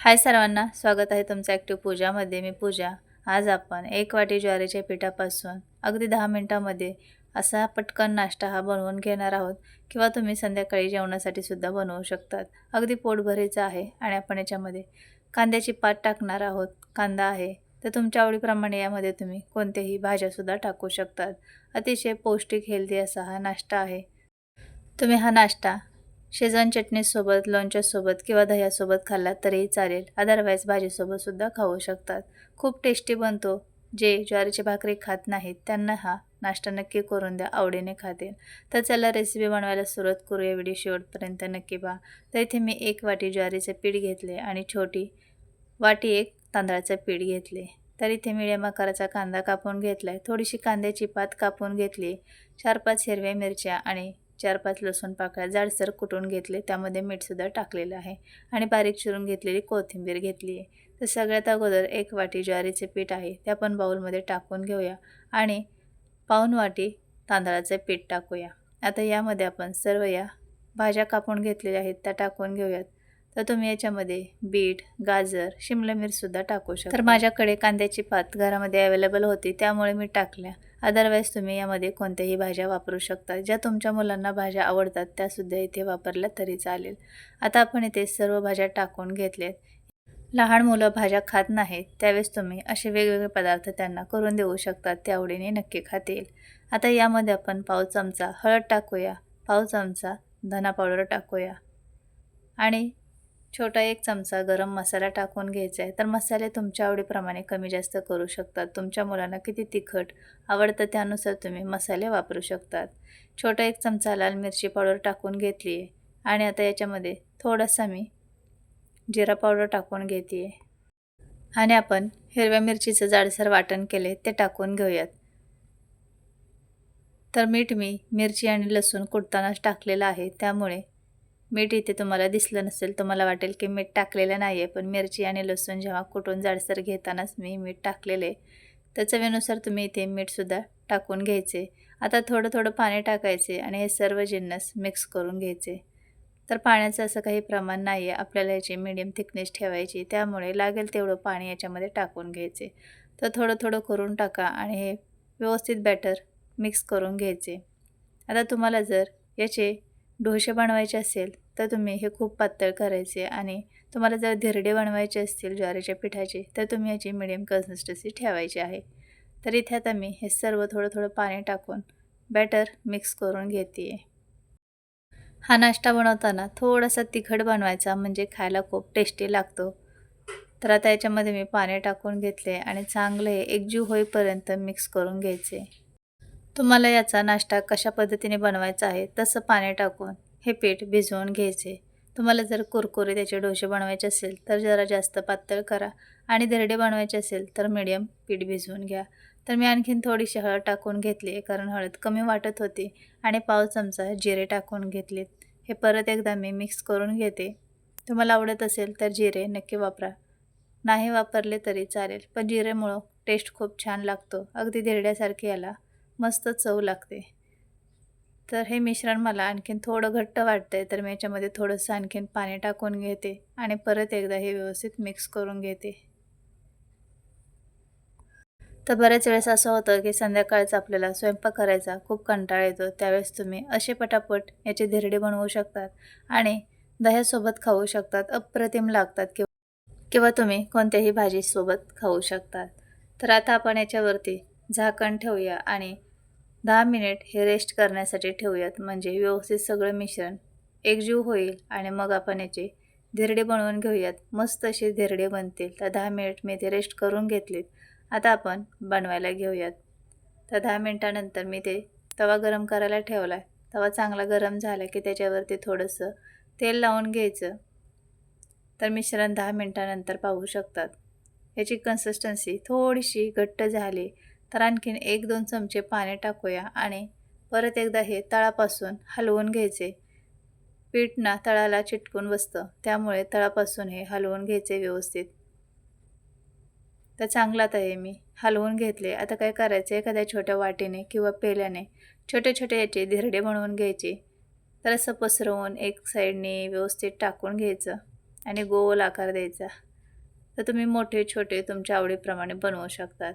हाय सर्वांना स्वागत आहे तुमचं ॲक्टिव्ह पूजामध्ये. मी पूजा. आज आपण एक वाटी ज्वारीच्या पिठापासून अगदी दहा मिनटामध्ये असा पटकन नाश्ता हा बनवून घेणार आहोत किंवा तुम्ही संध्याकाळी जेवणासाठी सुद्धा बनवू शकतात. अगदी पोटभरीचं आहे आणि आपण याच्यामध्ये कांद्याची पात टाकणार आहोत. कांदा आहे. तर तुमच्या आवडीप्रमाणे यामध्ये तुम्ही कोणत्याही भाज्यासुद्धा टाकू शकतात. अतिशय पौष्टिक हेल्दी असा हा नाश्ता आहे. तुम्ही हा नाश्ता शेजवान चटणीसोबत लोणच्यासोबत किंवा दह्यासोबत खाल्ला तरीही चालेल. अदरवाईज भाजीसोबतसुद्धा खाऊ शकतात. खूप टेस्टी बनतो. जे ज्वारीची भाकरी खात नाहीत त्यांना हा नाश्ता नक्की करून द्या. आवडीने खातील तर चला रेसिपी बनवायला सुरुवात करूया. व्हिडिओ शेवटपर्यंत नक्की पहा. तर इथे मी एक वाटी ज्वारीचे पीठ घेतले आणि छोटी वाटी एक तांदळाचं पीठ घेतले. तर इथे मिडियम आकाराचा कांदा कापून घेतला आहे थोडीशी कांद्याची पात कापून घेतली. चार पाच हिरव्या मिरच्या आणि चार पाच लसूण पाकळ्या जाडसर कुटून घेतले त्यामध्ये मीठसुद्धा टाकलेलं आहे आणि बारीक चिरून घेतलेली कोथिंबीर घेतली आहे. तर सगळ्यात अगोदर एक वाटी ज्वारीचे पीठ आहे ते आपण बाऊलमध्ये टाकून घेऊया आणि पाऊन वाटी तांदळाचे पीठ टाकूया. आता यामध्ये आपण सर्व या भाज्या कापून घेतलेल्या आहेत त्या टाकून घेऊयात. तर तुम्ही याच्यामध्ये बीट गाजर शिमला मिरसुद्धा टाकू शकता. तर माझ्याकडे कांद्याची पात घरामध्ये अवेलेबल होती त्यामुळे मी टाकल्या. अदरवाईज तुम्ही यामध्ये कोणत्याही भाज्या वापरू शकता. ज्या तुमच्या मुलांना भाज्या आवडतात त्यासुद्धा इथे वापरल्या तरी चालेल. आता आपण इथे सर्व भाज्या टाकून घेतल्यात. लहान मुलं भाज्या खात नाहीत त्यावेळेस तुम्ही असे वेगवेगळे पदार्थ त्यांना करून देऊ शकतात ते आवडीने नक्की खातील आता यामध्ये आपण पाव चमचा हळद टाकूया. पाव चमचा धना पावडर टाकूया. आणि छोटा एक चमचा गरम मसाला टाकून घ्यायचा आहे. तर मसाले तुमच्या आवडीप्रमाणे कमी जास्त करू शकतात. तुमच्या मुलांना किती तिखट आवडतं त्यानुसार तुम्ही मसाले वापरू शकतात. छोटा एक चमचा लाल मिरची पावडर टाकून घेतली आहे. आणि आता याच्यामध्ये थोडासा मी जिरा पावडर टाकून घेते आहे. आणि आपण हिरव्या मिरचीचं जाडसर वाटण केले ते टाकून घेऊयात. तर मीठ मी मिरची आणि लसूण कुटतानाच टाकलेलं आहे. त्यामुळे मीठ इथे तुम्हाला दिसलं नसेल तुम्हाला वाटेल की मीठ टाकलेलं नाही आहे पण मिरची आणि लसूण जेव्हा कुटून जाडसर घेतानाच मी मीठ टाकलेले तर चवीनुसार तुम्ही इथे मीठसुद्धा टाकून घ्यायचे. आता थोडं थोडं पाणी टाकायचे आणि हे सर्व जिन्नस मिक्स करून घ्यायचे. तर पाण्याचं असं काही प्रमाण नाही आहे आपल्याला याची मिडियम थिकनेस ठेवायची त्यामुळे लागेल तेवढं पाणी याच्यामध्ये टाकून घ्यायचे. तर थोडं थोडं करून टाका आणि हे व्यवस्थित बॅटर मिक्स करून घ्यायचे. आता तुम्हाला जर याचे डोसे बनवायचे असेल तर तुम्ही हे खूप पातळ करायचे आणि तुम्हाला जर धिरडे बनवायचे असतील ज्वारीच्या पिठाचे तर तुम्ही याची मिडियम कन्सिस्टन्सी ठेवायची आहे. तर इथे आता मी हे सर्व थोडं थोडं पाणी टाकून बॅटर मिक्स करून घेते हा नाश्ता बनवताना थोडासा तिखट बनवायचा म्हणजे खायला खूप टेस्टी लागतो. तर आता याच्यामध्ये मी पाणी टाकून घेतले आणि चांगले हे एकजीव होईपर्यंत मिक्स करून घ्यायचे. तुम्हाला याचा नाश्ता कशा पद्धतीने बनवायचा आहे तसं पाणी टाकून हे पीठ भिजवून घ्यायचे. तुम्हाला जर कुरकुरे त्याचे डोसे बनवायचे असेल तर जरा जास्त पातळ करा आणि धिरडे बनवायचे असेल तर मिडियम पीठ भिजवून घ्या. तर मी आणखीन थोडीशी हळद टाकून घेतली कारण हळद कमी वाटत होती आणि पाव चमचा जिरे टाकून घेतलेत. हे परत एकदा मी मिक्स करून घेते. तुम्हाला आवडत असेल तर जिरे नक्की वापरा. नाही वापरले तरी चालेल पण जिरेमुळं टेस्ट खूप छान लागतो. अगदी धिरड्यासारखी याला मस्त चव लागते. तर हे मिश्रण मला आणखीन थोडं घट्ट वाटतं आहे तर मी याच्यामध्ये थोडंसं आणखीन पाणी टाकून घेते आणि परत एकदा हे व्यवस्थित मिक्स करून घेते. तर बऱ्याच वेळेस असं होतं की संध्याकाळचं आपल्याला स्वयंपाक करायचा खूप कंटाळा येतो त्यावेळेस तुम्ही असे पटापट याचे धिरडे बनवू शकतात आणि दह्यासोबत खाऊ शकतात अप्रतिम लागतात किंवा किंवा तुम्ही कोणत्याही भाजीसोबत खाऊ शकतात. तर आता आपण याच्यावरती झाकण ठेवूया आणि दहा मिनिट हे रेस्ट करण्यासाठी ठेवूयात. म्हणजे व्यवस्थित सगळं मिश्रण एकजीव होईल आणि मग आपण याचे धिरडे बनवून घेऊयात. मस्त असे धिरडे बनतील. तर दहा मिनिट मी ते रेस्ट करून घेतलेत. आता आपण बनवायला घेऊयात. तर दहा मिनटानंतर मी ते तवा गरम करायला ठेवला आहे तवा चांगला गरम झाला की त्याच्यावरती थोडंसं तेल लावून घ्यायचं. तर मिश्रण दहा मिनटानंतर पाहू शकतात. याची कन्सिस्टन्सी थोडीशी घट्ट झाली. तर आणखीन एक दोन चमचे पाणी टाकूया आणि परत एकदा हे तळापासून हलवून घ्यायचे. पीठ ना तळाला चिटकून बसतं त्यामुळे तळापासून हे हलवून घ्यायचे व्यवस्थित. तर चांगलात आहे मी हलवून घेतले. आता काय करायचं? एखाद्या छोट्या वाटीने किंवा पेल्याने छोटे छोटे याचे धिरडे बनवून घ्यायचे. तर असं पसरवून एक साईडने व्यवस्थित टाकून घ्यायचं आणि गोल आकार द्यायचा. तर तुम्ही मोठे छोटे तुमच्या आवडीप्रमाणे बनवू शकतात.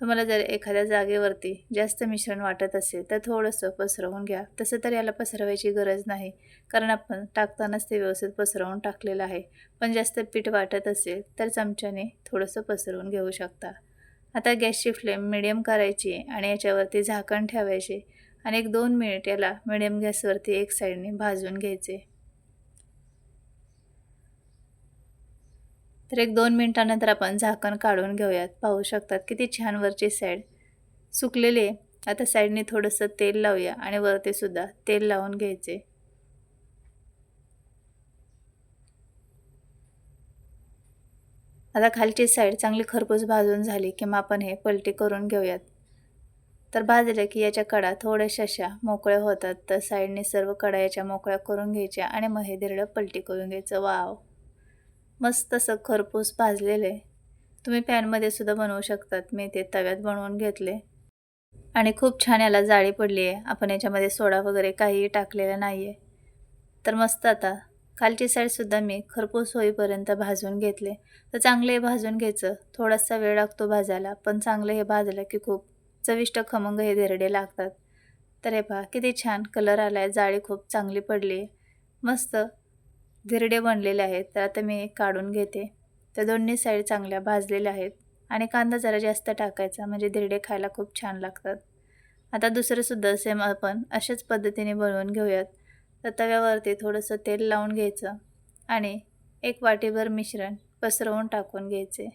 तुम्हाला जर एखाद्या जागेवरती जास्त मिश्रण वाटत असेल तर थोडंसं पसरवून घ्या. तसं तर याला पसरवायची गरज नाही कारण आपण टाकतानाच ते व्यवस्थित पसरवून टाकलेलं आहे. पण जास्त पीठ वाटत असेल तर चमच्याने थोडंसं पसरवून घेऊ शकता. आता गॅसची फ्लेम मिडियम करायची आणि याच्यावरती झाकण ठेवायचे आणि एक दोन मिनिट याला मिडियम गॅसवरती एक साईडने भाजून घ्यायचे. तर एक दोन मिनटानंतर आपण झाकण काढून घेऊयात. पाहू शकतात किती छान वरची साईड सुकलेली आहे. आता साईडने थोडंसं तेल लावूया आणि वरती सुद्धा तेल लावून घ्यायचे. आता खालची साईड चांगली खरपूस भाजून झाली की मग आपण हे पलटी करून घेऊयात. तर भाजलं की याच्या कडा थोड्याशा अशा मोकळ्या होतात. तर साईडने सर्व कडा याच्या मोकळ्या करून घ्यायच्या आणि मग हे दिरडं पलटी करून घ्यायचं. वाव! मस्त असं खरपूस भाजलेलं. आहे तुम्ही पॅनमध्ये सुद्धा बनवू शकतात. मी ते तव्यात बनवून घेतले. आणि खूप छान याला जाळी पडली आहे. आपण याच्यामध्ये सोडा वगैरे काहीही टाकलेलं नाही आहे तर मस्त आता. खालची साईडसुद्धा मी खरपूस होईपर्यंत भाजून घेतले. तर चांगले हे भाजून घ्यायचं. थोडासा वेळ लागतो भाजायला. पण चांगलं हे भाजलं की खूप चविष्ट खमंग हे धेरडे लागतात. तर हे पहा किती छान कलर आला आहे जाळी खूप चांगली पडली. आहे मस्त. धिरडे बनलेले आहेत तर आता मी काढून घेते. तर दोन्ही साईड चांगल्या भाजलेल्या आहेत आणि कांदा जरा जास्त टाकायचा म्हणजे धिरडे खायला खूप छान लागतात. आता दुसरंसुद्धा सेम आपण अशाच पद्धतीने बनवून घेऊयात. तर तव्यावरती थोडंसं तेल लावून घ्यायचं आणि एक वाटीभर मिश्रण पसरवून टाकून घ्यायचे.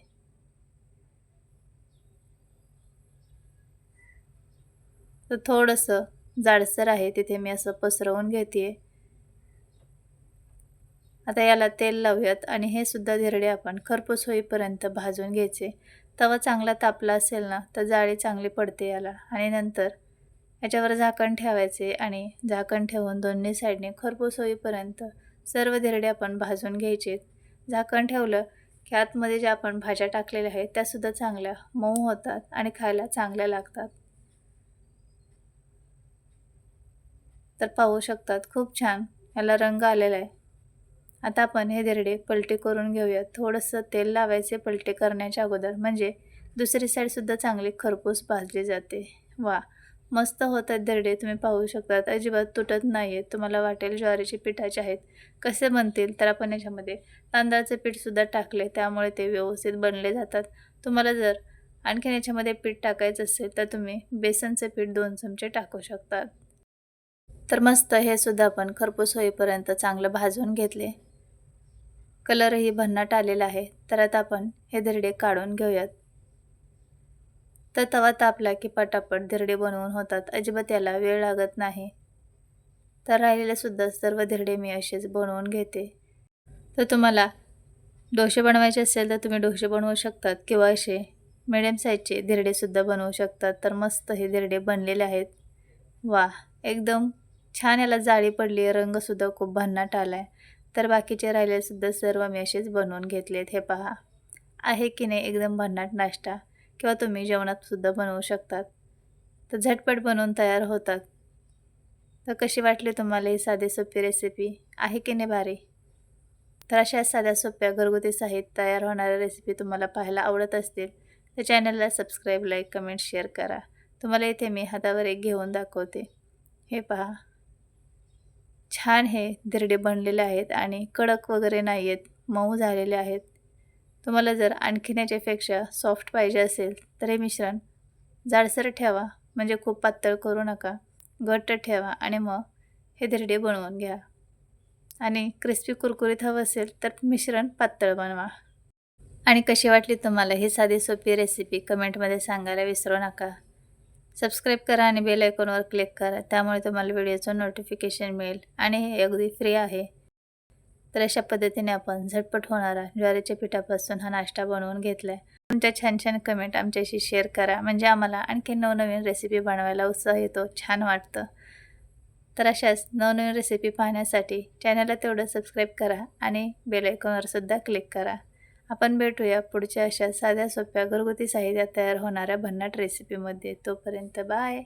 तर थोडंसं जाडसर आहे तिथे मी असं पसरवून घेते आता याला तेल लावूयात आणि हे सुद्धा धिरडे आपण खरपूस होईपर्यंत भाजून घ्यायचे. तवा चांगला तापला असेल ना तर जाळी चांगली पडते याला. आणि नंतर याच्यावर झाकण ठेवायचे आणि झाकण ठेवून दोन्ही साईडने खरपूस होईपर्यंत सर्व धिरडे आपण भाजून घ्यायचे. झाकण ठेवलं की आतमध्ये ज्या आपण भाज्या टाकलेल्या आहेत त्यासुद्धा चांगल्या मऊ होतात आणि खायला चांगल्या लागतात. तर पाहू शकतात खूप छान. याला रंग आलेला आहे. आता आपण हे दिरडे पलटे करून घेऊयात. थोडंसं तेल लावायचे पलटे करण्याच्या अगोदर म्हणजे दुसरी साईडसुद्धा चांगली खरपूस भाजली जाते. वा मस्त होतात दरडे तुम्ही पाहू शकतात. अजिबात तुटत नाही आहेत तुम्हाला वाटेल ज्वारीचे पिठाचे आहेत. कसे बनतील? तर आपण याच्यामध्ये तांदळाचे पीठसुद्धा टाकले त्यामुळे ते व्यवस्थित बनले जातात. तुम्हाला जर आणखीन याच्यामध्ये पीठ टाकायचं असेल तर तुम्ही बेसनचे पीठ दोन चमचे टाकू शकतात तर मस्त हे सुद्धा आपण खरपूस होईपर्यंत चांगलं भाजून घेतले. कलरही भन्नाट आलेला आहे. तर आता आपण हे धिरडे काढून घेऊयात. तर तवा तापला की पटापट धिरडे बनवून होतात. अजिबात याला वेळ लागत नाही. तर राहिलेलेसुद्धा सर्व धिरडे मी असेच बनवून घेते. तर तुम्हाला डोसे बनवायचे असेल तर तुम्ही डोसे बनवू शकतात किंवा असे मिडियम साईजचे धिरडेसुद्धा बनवू शकतात. तर मस्त हे धिरडे बनलेले आहेत. वा एकदम छान याला जाळी पडली आहे रंगसुद्धा खूप भन्नाट आला आहे तर बाकीचे राहिलेसुद्धा सर्व मी असेच बनवून घेतलेत हे पहा. आहे की नाही एकदम भन्नाट नाश्ता? किंवा तुम्ही जेवणातसुद्धा बनवू शकतात. तर झटपट बनवून तयार होतात. तर कशी वाटली तुम्हाला ही साधी सोपी रेसिपी आहे की नाही भारी? तर अशा साध्या सोप्या घरगुती साहित्य तयार होणाऱ्या रेसिपी तुम्हाला पाहायला आवडत असतील तर चॅनलला सबस्क्राईब लाईक कमेंट शेअर करा. तुम्हाला इथे मी हातावर एक घेऊन दाखवते. हे पहा. छान हे धिरडे बनलेले आहेत आणि कडक वगैरे नाही आहेत मऊ झालेले आहेत. तुम्हाला जर आणखीन याच्यापेक्षा सॉफ्ट पाहिजे असेल तर हे मिश्रण जाडसर ठेवा म्हणजे खूप पातळ करू नका. घट्ट ठेवा आणि मग हे धिरडे बनवून घ्या. आणि क्रिस्पी कुरकुरीत हवं असेल तर मिश्रण पातळ बनवा. आणि कशी वाटली तुम्हाला ही साधी सोपी रेसिपी कमेंटमध्ये सांगायला विसरू नका. सबस्क्राईब करा आणि बेल आयकॉनवर क्लिक करा. त्यामुळे तुम्हाला व्हिडिओचं नोटिफिकेशन मिळेल. आणि हे अगदी फ्री आहे. तर अशा पद्धतीने आपण झटपट होणारा ज्वारीच्या पिठापासून हा नाश्ता बनवून घेतला आहे तुमच्या छान छान कमेंट आमच्याशी शेअर करा. म्हणजे आम्हाला आणखी नवनवीन रेसिपी बनवायला उत्साह येतो. छान वाटतं. तर अशाच नवनवीन रेसिपी पाहण्यासाठी चॅनलला तेवढं सबस्क्राईब करा आणि बेल आयकॉनवरसुद्धा क्लिक करा. आपण भेटूया पुढच्या अशा साध्या सोप्या घरगुती साहित्यात तयार होणाऱ्या भन्नाट रेसिपीमध्ये तोपर्यंत बाय